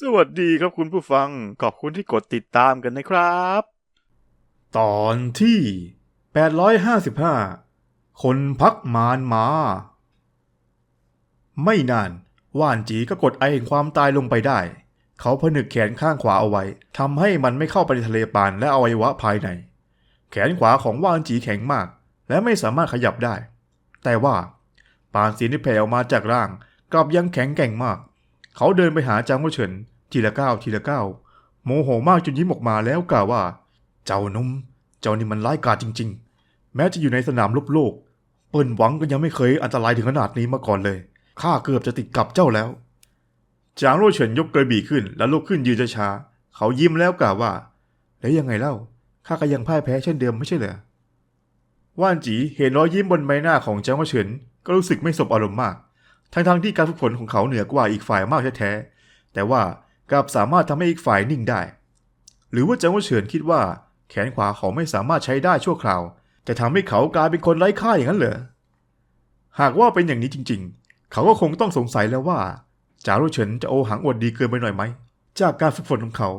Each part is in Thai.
สวัสดีครับคุณผู้ฟัง ขอบคุณที่กดติดตามกันนะครับ ตอนที่ 855 คนพักมารมา ไม่นานว่านจีก็กดไอแห่งความตายลงไปได้ เขาผนึกแขนข้างขวาเอาไว้ทำให้มันไม่เข้าไปในทะเลปานและอวัยวะภายใน แขนขวาของว่านจีแข็งมาก และไม่สามารถขยับได้ แต่ว่าปานสีที่แผ่ออกมาจากร่างกลับยังแข็งแกร่งมาก เขาเดินไปหาจางหัวเฉินทีละก้าวทีละก้าวโมโหมากจนยิ้มออกมาแล้วกล่าวว่า เจ้านุ่มเจ้านี่มันร้ายกาจจริง ๆ แม้จะอยู่ในสนามรบโลก เปิ้นหวังก็ยังไม่เคยอันตรายถึงขนาดนี้มาก่อนเลยข้าเกือบจะติดกับเจ้าแล้ว จางโรเฉินยกกระบี่ขึ้น แล้วลุกขึ้นยืนช้าๆเขายิ้มแล้วกล่าวว่า แล้วยังไงเล่าข้าก็ยังพ่ายแพ้เช่นเดิมไม่ใช่เหรอว่านจีเห็นรอยยิ้มบนใบหน้าของจางโรเฉินก็รู้สึกไม่สบอารมณ์มาก ทั้งๆที่การฝึกฝนของเขาเหนือกว่าอีกฝ่ายมากแท้ๆแต่ว่ากลับสามารถทำให้อีกฝ่ายนิ่งได้ หรือว่าจางว่าเฉินคิดว่า แขนขวาเขาไม่สามารถใช้ได้ชั่วคราว จะทำให้เขากลายเป็นคนไร้ค่าอย่างนั้นเหรอ หากว่าเป็นอย่างนี้จริงๆ เขาก็คงต้องสงสัยแล้วว่าจารุเฉินจะโอหังอวดดีเกินไปหน่อยไหม จากการฝึกฝนของเขา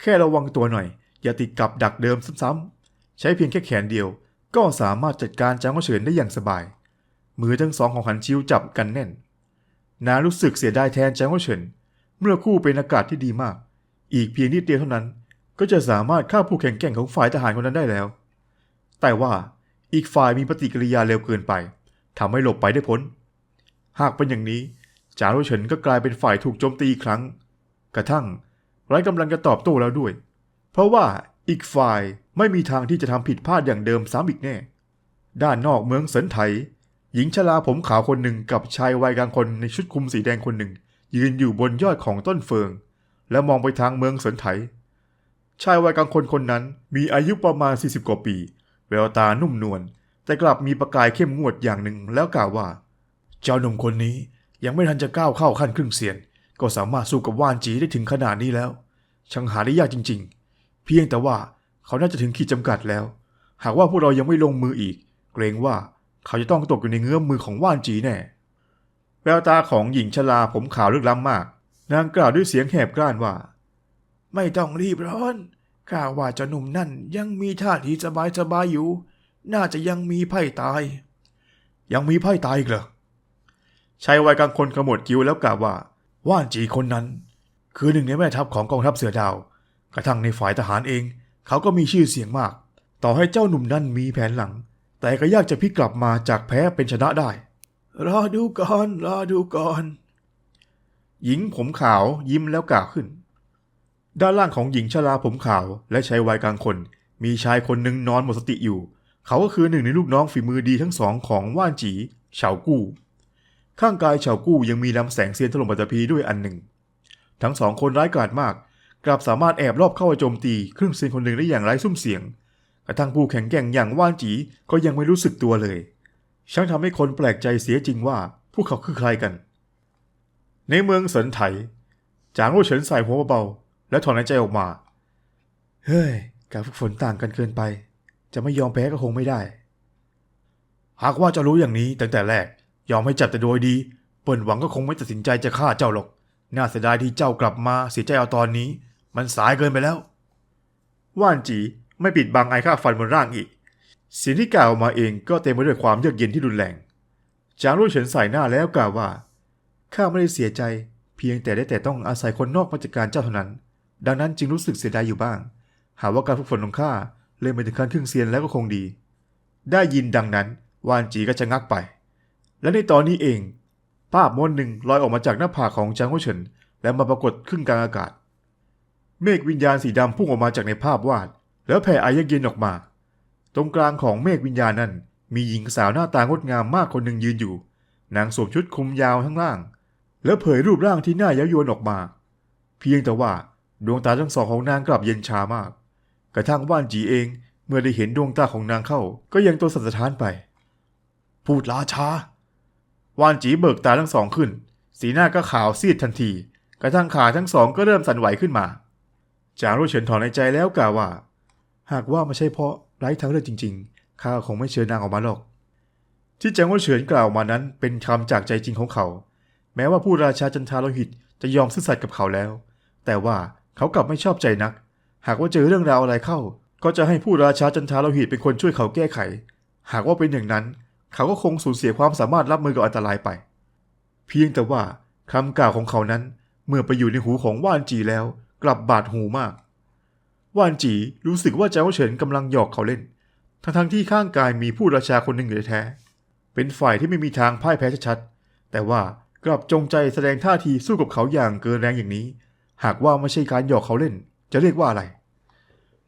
แค่ระวังตัวหน่อย อย่าติดกับดักเดิมซ้ำๆ ใช้เพียงแค่แขนเดียว ก็สามารถจัดการจางวเฉินได้อย่างสบาย มือทั้งสองของหันชิวจับกันแน่น นารู้สึกเสียดายแทนจางว่าเฉินเมื่อคู่เป็นอากาศที่ดีมาก อีกเพียงนิดเดียวเท่านั้น ก็จะสามารถฆ่าผู้แข่งแกร่งของฝ่ายทหารคนนั้นได้แล้ว แต่ว่าอีกฝ่ายมีปฏิกิริยาเร็วเกินไปทำให้หลบไปได้พ้น หากเป็นอย่างนี้จารุเฉินก็กลายเป็นฝ่ายถูกโจมตีอีกครั้ง กระทั่งไร้กำลังจะตอบโต้แล้วด้วย เพราะว่าอีกฝ่ายไม่มีทางที่จะทำผิดพลาดอย่างเดิมซ้ำอีกแน่ ด้านนอกเมืองเสินไถ หญิงชราผมขาวคนหนึ่งกับชายวัยกลางคนในชุดคลุมสีแดงคนหนึ่ง ยืนอยู่บนยอดของต้นเฟิงและมองไปทางเมืองเสินไถ ชายวัยกลางคนคนนั้นมีอายุประมาณ 40 กว่าปี แววตานุ่มนวลแต่กลับมีประกายเข้มงวดอย่างหนึ่งแล้วกล่าวว่า เจ้าหนุ่มคนนี้ยังไม่ทันจะก้าวเข้าขั้นครึ่งเสียน ก็สามารถสู้กับว่านจีได้ถึงขนาดนี้แล้ว ช่างหาได้ยากจริง ๆ เพียงแต่ว่าเขาน่าจะถึงขีดจำกัดแล้ว หากว่าพวกเรายังไม่ลงมืออีก เกรงว่า เขาจะต้องตกอยู่ในเงื้อมมือของว่านจีแน่ แววตาของหญิงชราผมขาวลึกล้ำมาก นางกล่าวด้วยเสียงแหบกร้านว่า ไม่ต้องรีบร้อนข้าว่าเจ้าหนุ่มนั่นยังมีท่าทีสบายสบายๆอยู่ น่าจะยังมีไพ่ตาย ยังมีไพ่ตายอีกเหรอชายวัยกลางคนขมวดคิ้วแล้วกล่าวว่า ว่านจีคนนั้น คือหนึ่งในแม่ทัพของกองทัพเสือดาว กระทั่งในฝ่ายทหารเอง เขาก็มีชื่อเสียงมาก ต่อให้เจ้าหนุ่มนั่นมีแผนหลัง แต่ก็ยากจะพลิกกลับมาจากแพ้เป็นชนะได้ รอดูก่อนรอดูก่อน หญิงผมขาวยิ้มแล้วกล่าวขึ้น ด้านล่างของหญิงชราผมขาวและชายวัยกลางคน มีชายคนหนึ่งนอนหมดสติอยู่ เขาก็คือหนึ่งในลูกน้องฝีมือดีทั้งสองของว่านจีเฉากู้ ข้างกายเฉากู้ยังมีลำแสงเซียนถล่มปัตตภีด้วยอันหนึ่ง ทั้งสองคนร้ายกาจมากกลับสามารถแอบรอบเข้ามาโจมตีครึ่งเซียนคนหนึ่งได้อย่างไร้ซุ้มเสียง กระทั่งผู้แข็งแกร่งอย่างว่านจีก็ยังไม่รู้สึกตัวเลย ช่างทำให้คนแปลกใจเสียจริงว่าพวกเขาคือใครกัน ในเมืองเสินไถ จางโร่เฉินใส่หัวเบาๆแล้วถอนหายใจออกมา เฮ้ย การฝึกฝนต่างกันเกินไป จะไม่ยอมแพ้ก็คงไม่ได้ หากว่าจะรู้อย่างนี้ตั้งแต่แรก ยอมให้จับแต่โดยดี เปิ่นหวังก็คงไม่ตัดสินใจจะฆ่าเจ้าหรอก น่าเสียดายที่เจ้ากลับมาเสียใจเอาตอนนี้ มันสายเกินไปแล้ว ว่านจี ไม่ปิดบังไอข้าฟันบนร่างอีกสียงที่กล่าวออกมาเองก็เต็มไปด้วยความเยือกเย็นที่รุนแรง จางรุ่ยเฉินใส่หน้าแล้วกล่าวว่า ข้าไม่ได้เสียใจ เพียงแต่ได้แต่ต้องอาศัยคนนอกมาจัดการเจ้าเท่านั้น ดังนั้นจึงรู้สึกเสียดายอยู่บ้าง หากว่าการฝึกฝนของข้าเล่นไปถึงขั้นครึ่งเซียนแล้วก็คงดี ได้ยินดังนั้น วานจีก็จะงักไป และในตอนนี้เอง ภาพม้วนหนึ่งลอยออกมาจากหน้าผากของจางหุ่เฉิน และมาปรากฏขึ้นกลางอากาศ เมฆวิญญาณสีดำพุ่งออกมาจากในภาพวาด แล้วแผ่อเยือกเย็นออกมา ตรงกลางของเมฆวิญญาณนั้น มีหญิงสาวหน้าตางดงามมากคนหนึ่งยืนอยู่ นางสวมชุดคลุมยาวทั้งล่าง แล้วเผยรูปร่างที่น่าเย้ายวนออกมา เพียงแต่ว่าดวงตาทั้งสองของนางกลับเย็นชามาก กระทั่งว่านจีเองเมื่อได้เห็นดวงตาของนางเข้า ก็ยังตัวสันสะท้านไป พูดลาชาว่านจีเบิกตาทั้งสองขึ้น สีหน้าก็ขาวซีดทันที กระทั่งขาทั้งสองก็เริ่มสั่นไหวขึ้นมา จางรู้เฉินถอนในใจแล้วกล่าวว่า หากว่าไม่ใช่เพราะไร้ทางเลือกจริง ๆ ข้าคงไม่เชิญนางออกมาหรอก ที่จางว่าเฉินกล่าวมานั้นเป็นคำจากใจจริงของเขา แม้ว่าผู้ราชาจันทาโลหิตจะยอมซื่อสัตย์กับเขาแล้ว แต่ว่าเขากลับไม่ชอบใจนัก หากว่าเจอเรื่องราวอะไรเข้า ก็จะให้ผู้ราชาจันทาโลหิตเป็นคนช่วยเขาแก้ไข หากว่าเป็นอย่างนั้น เขาก็คงสูญเสียความสามารถรับมือกับอันตรายไป เพียงแต่ว่าคำกล่าวของเขานั้นเมื่อไปอยู่ในหูของว่านจีแล้ว กลับบาดหูมาก ว่านจีรู้สึกว่าเจ้าเฉินกำลังหยอกเขาเล่น ทั้งๆที่ข้างกายมีผู้ราชาคนหนึ่งอยู่แท้ๆเป็นฝ่ายที่ไม่มีทางพ่ายแพ้ชัดๆ แต่ว่ากลับจงใจแสดงท่าทีสู้กับเขาอย่างเกินแรงอย่างนี้ หากว่าไม่ใช่การหยอกเขาเล่น จะเรียกว่าอะไร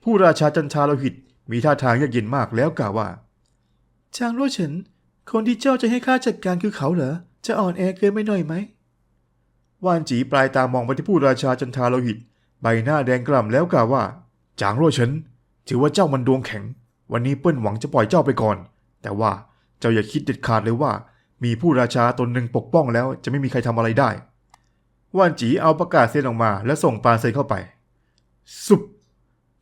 ผู้ราชาจันทาโลหิตมีท่าทางเยือกเย็นมากแล้วกล่าวว่า จางโรเฉิน คนที่เจ้าจะให้ข้าจัดการคือเขาเหรอ จะอ่อนแอเกินไปหน่อยไหม ว่านจีปลายตามองไปที่ผู้ราชาจันทาโลหิต ใบหน้าแดงกล่ำแล้วกล่าวว่า จางโรเฉินถือว่าเจ้ามันดวงแข็ง วันนี้เปิ้นหวังจะปล่อยเจ้าไปก่อน แต่ว่าเจ้าอย่าคิดเด็ดขาดเลยว่า มีผู้ราชาตนหนึ่งปกป้องแล้วจะไม่มีใครทำอะไรได้ ว่านจีเอาประกาศเซียนออกมา และส่งปานเซยเข้าไป สุบ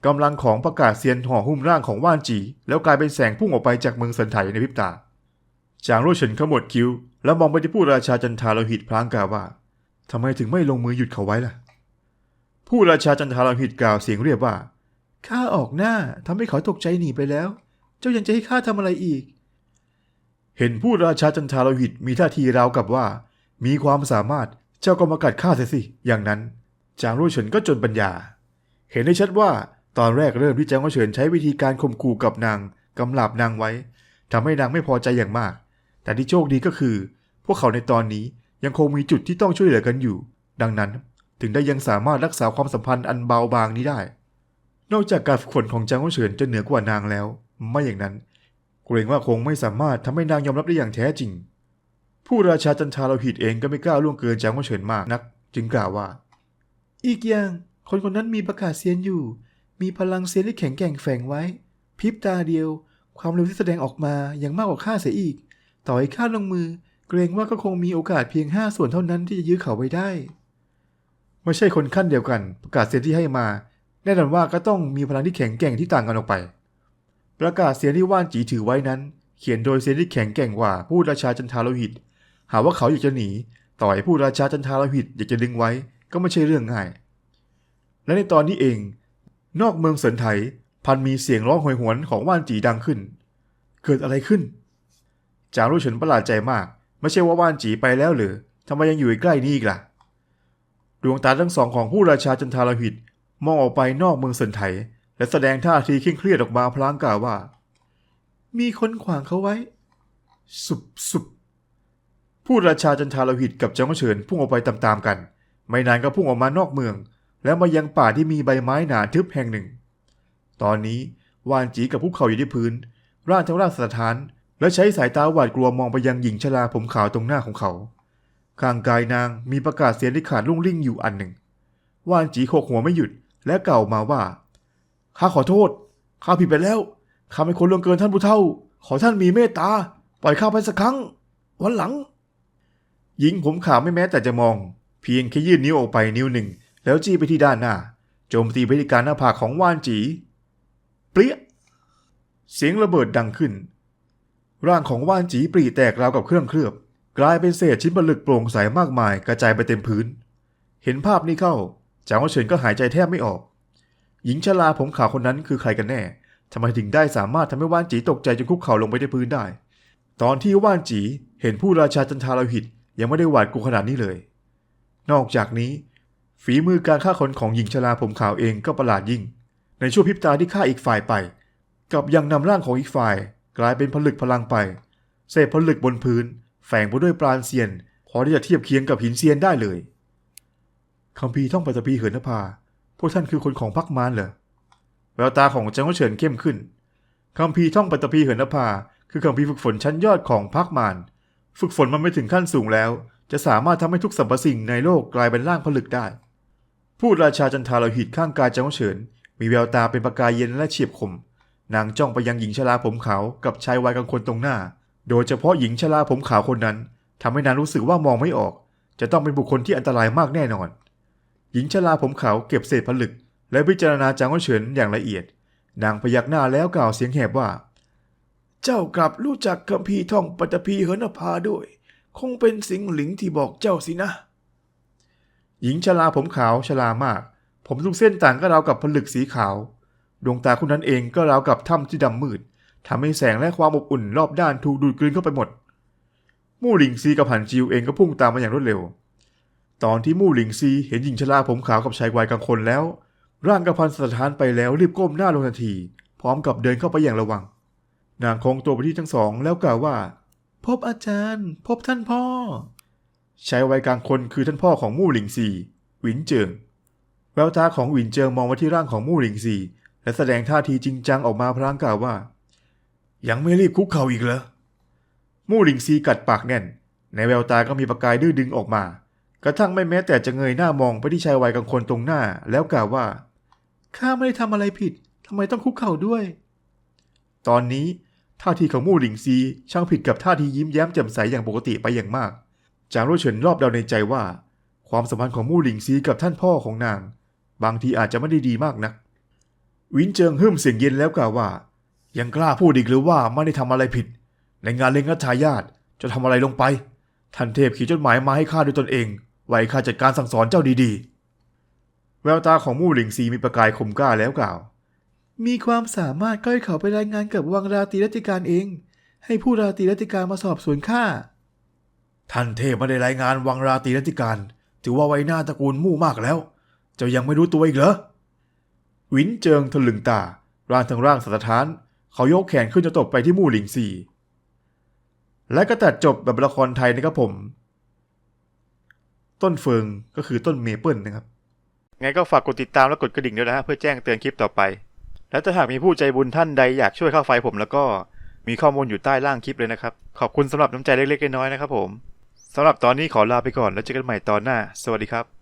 กำลังของประกาศเซียนห่อหุ้มร่างของว่านจี แล้วกลายเป็นแสงพุ่งออกไปจากเมืองเซินไถในพริบตา จางโรเฉินขมวดคิ้ว แล้วมองไปที่ผู้ราชาจันทาโลหิตพลางกล่าวว่าทำไมถึงไม่ลงมือหยุดเขาไว้ล่ะ ผู้ราชาจันทาโลหิตกล่าวเสียงเรียบว่า ข้าออกหน้าทำให้เขาตกใจหนีไปแล้ว เจ้ายังจะให้ข้าทำอะไรอีก เห็นผู้ราชาจันทาโลหิตมีท่าทีราวกับว่า มีความสามารถเจ้าก็มากัดข้าเสียสิ อย่างนั้น จางโรเฉินก็จนปัญญา เห็นได้ชัดว่าตอนแรกเริ่มที่จางโรเฉินใช้วิธีการข่มขู่กับนางกำหลาบนางไว้ทำให้นางไม่พอใจอย่างมาก แต่ที่โชคดีก็คือ พวกเขาในตอนนี้ยังคงมีจุดที่ต้องช่วยเหลือกันอยู่ ดังนั้น ถึงได้ยังสามารถรักษาความสัมพันธ์อันเบาบางนี้ได้ นอกจากการฝึกฝนของจางโรเฉินจะเหนือกว่านางแล้ว ไม่อย่างนั้น เกรงว่าคงไม่สามารถทำให้นางยอมรับได้อย่างแท้จริง ผู้ราชาจันทาโลหิตเองก็ไม่กล้าล่วงเกินจางโรเฉินมากนัก จึงกล่าวว่า อีกอย่างคนคนนั้นมีประกาศเซียนอยู่ มีพลังเซียนที่แข็งแกร่งแฝงไว้พริบตาเดียว ความเร็วที่แสดงออกมาอยังมากกว่าข้าเสียอีก ต่อให้ข้าลงมือ เกรงว่าก็คงมีโอกาสเพียงห้าส่วนเท่านั้นที่จะยื้อเขาไว้ได้ ไม่ใช่คนขั้นเดียวกัน ประกาศเซียนที่ให้มา แน่นอนว่าก็ต้องมีพลังที่แข็งแกร่งที่ต่างกันออกไป ประกาศเซียนที่ว่านจีถือไว้นั้น เขียนโดยเซียนที่แข็งแกร่งกว่าผู้ราชาจันทาโลหิต หากว่าเขาอยากจะหนี ต่อให้ผู้ราชาจันทาโลหิตอยากจะดึงไว้ก็ไม่ใช่เรื่องง่าย และในตอนนี้เอง นอกเมืองเสินไถพันมีเสียงร้องโหยหวนของว่านจีดังขึ้น เกิดอะไรขึ้น จางรู้เฉินประหลาดใจมาก ไม่ใช่ว่าว่านจีไปแล้วหรือทำไมยังอยู่ใกล้นี่อีกล่ะ ดวงตาทั้งสองของผู้ราชาจันทาโลหิต มองออกไปนอกเมืองเสินไถ และแสดงท่าทีเคร่งเครียดออกมาพลางกล่าวว่า มีคนขวางเขาไว้ สุบสุบผู้ราชาจันทาลหิตกับเจ้าเฉินพุ่งออกไปตามๆกัน ไม่นานก็พุ่งออกมานอกเมือง แล้วมายังป่าที่มีใบไม้หนาทึบแห่งหนึ่ง ตอนนี้วานจีกับพวกเขาอยู่ที่พื้น ร่างทั้งร่างสถาน และใช้สายตาหวาดกลัวมองไปยังหญิงชราผมขาวตรงหน้าของเขาข้างกายนางมีประกาศเสียงที่ขาดลุ่งลิ่งอยู่อันหนึ่ง ว่านจีโขกหัวไม่หยุด และกล่าวมาว่าข้าขอโทษข้าผิดไปแล้วข้าเป็นคนล่วงเกินท่านผู้เฒ่า ขอท่านมีเมตตา ปล่อยข้าไปสักครั้ง วันหลัง หญิงผมขาวไม่แม้แต่จะมอง เพียงแค่ยื่นนิ้วออกไปนิ้วหนึ่ง แล้วจี้ไปที่ด้านหน้า โจมตีไปที่การหน้าผากของว่านจี เปรี้ย เสียงระเบิดดังขึ้น ร่างของว่านจีปรีแตกราวกับเครื่องเคลือบ กลายเป็นเศษชิ้นบรรลึกโปร่งใสมากมายกระจายไปเต็มพื้น เห็นภาพนี้เข้า จางเฉินก็หายใจแทบไม่ออก หญิงชราผมขาวคนนั้นคือใครกันแน่ทำไมถึงได้สามารถทำให้ว่านจีตกใจจนคุกเข่าลงไปที่พื้นได้ ตอนที่ว่านจีเห็นผู้ราชาจันทาโลหิตยังไม่ได้หวาดกลัวขนาดนี้เลย นอกจากนี้ ฝีมือการฆ่าคนของหญิงชราผมขาวเองก็ประหลาดยิ่ง ในช่วงพริบตาที่ฆ่าอีกฝ่ายไป กับยังนำร่างของอีกฝ่าย กลายเป็นผลึกพลังไป เศษผลึกบนพื้น แฝงไปด้วยปราณเซียน พอที่จะเทียบเคียงกับหินเซียนได้เลย คัมภีท่องปัตตภีเหินนภา พวกท่านคือคนของพักมารเหรอ แววตาของจังหวะเฉินเข้มขึ้นคัมภีท่องปัตตภีเหินนภา คือคัมภีฝึกฝนชั้นยอดของพักมาร ฝึกฝนมันไม่ถึงขั้นสูงแล้ว จะสามารถทำให้ทุกสรรพสิ่งในโลกกลายเป็นร่างผลึกได้ผู้ราชาจันทาโลหิตข้างกายจังหวะเฉิน มีแววตาเป็นประกายเย็นและเฉียบคม นางจ้องไปยังหญิงชราผมขาวกับชายวัยกลางคนตรงหน้า โดยเฉพาะหญิงชราผมขาวคนนั้นทำให้นางรู้สึกว่ามองไม่ออก จะต้องเป็นบุคคลที่อันตรายมากแน่นอน หญิงชราผมขาวเก็บเศษผลึก และพิจารณาจางหวะเฉินอย่างละเอียด นางพยักหน้าแล้วกล่าวเสียงแหบว่า เจ้ากลับรู้จักคัมภีร์ท่องปัตภีเหินนภาด้วย คงเป็นสิงหลิงที่บอกเจ้าสินะ หญิงชราผมขาวชรามาก ผมทุกเส้นต่างก็ราวกับผลึกสีขาว ดวงตาคุณนั้นเองก็ราวกับถ้ำที่ดำมืดทำให้แสงและความอบอุ่นรอบด้านถูกดูดกลืนเข้าไปหมดมู่หลิงซีกับหันจิวเองก็พุ่งตามมาอย่างรวดเร็ว ตอนที่มู่หลิงซีเห็นหญิงชราผมขาวกับชายวัยกลางคนแล้ว ร่างกระพันสถานไปแล้วรีบก้มหน้าลงทันที พร้อมกับเดินเข้าไปอย่างระวัง นางคงตัวไปที่ทั้งสองแล้วกล่าวว่า พบอาจารย์ พบท่านพ่อชายวัยกลางคนคือท่านพ่อของมู่หลิงซีหวินเจิงแววตาของหวินเจิงมองมาที่ร่างของมู่หลิงซีและแสดงท่าทีจริงจังออกมาพลางกล่าวว่า ยังไม่รีบคุกเข่าอีกเหรอมู่หลิงซีกัดปากแน่น ในแววตาก็มีประกายดื้อดึงออกมา กระทั่งไม่แม้แต่จะเงยหน้ามองไปที่ชายวัยกลางคนตรงหน้า แล้วกล่าวว่า ข้าไม่ได้ทำอะไรผิด ทำไมต้องคุกเข่าด้วย ตอนนี้ท่าทีของมู่หลิงซีช่างผิดกับท่าทียิ้มแย้มแจ่มใสอย่างปกติไปอย่างมาก จางรู้เฉินรอบเดาในใจว่า ความสัมพันธ์ของมู่หลิงซีกับท่านพ่อของนาง บางทีอาจจะไม่ได้ดีมากนัก วินเจิงฮึ่มเสียงเย็นแล้วกล่าวว่า ยังกล้าพูดอีกหรือว่าไม่ได้ทำอะไรผิด ในงานเลี้ยงรัชทายาทจะทำอะไรลงไป ท่านเทพเขียนจดหมายมาให้ข้าด้วยตนเอง ไว้ข้าจัดการสั่งสอนเจ้าดีๆ แววตาของมู่หลิงซีมีประกายคมกล้าแล้วกล่าว มีความสามารถก็ให้เขาไปรายงานกับวังราตรีรัติการเอง ให้ผู้ราตรีรัติการมาสอบสวนข้า ท่านเทพไม่ได้รายงานวังราตรีรัติการ ถือว่าไว้หน้าตระกูลมู่มากแล้ว เจ้ายังไม่รู้ตัวอีกเหรอ วินเจิงทะลึงตา ร่างทั้งร่างสะท้าน เขายกแขนขึ้นจะตบไปที่มู่หลิงซีและก็ตัดจบแบบละครไทยนะครับผม ต้นเฟิงก็คือต้นเมเปิลนะครับไงก็ฝากกดติดตามและกดกระดิ่งด้วยนะฮะเพื่อแจ้งเตือนคลิปต่อไป และถ้าหากมีผู้ใจบุญท่านใดอยากช่วยค่าไฟผมแล้วก็มีข้อมูลอยู่ใต้ล่างคลิปเลยนะครับ ขอบคุณสำหรับน้ำใจเล็กๆน้อยๆนะครับผมสำหรับตอนนี้ขอลาไปก่อนแล้วเจอกันใหม่ตอนหน้า สวัสดีครับ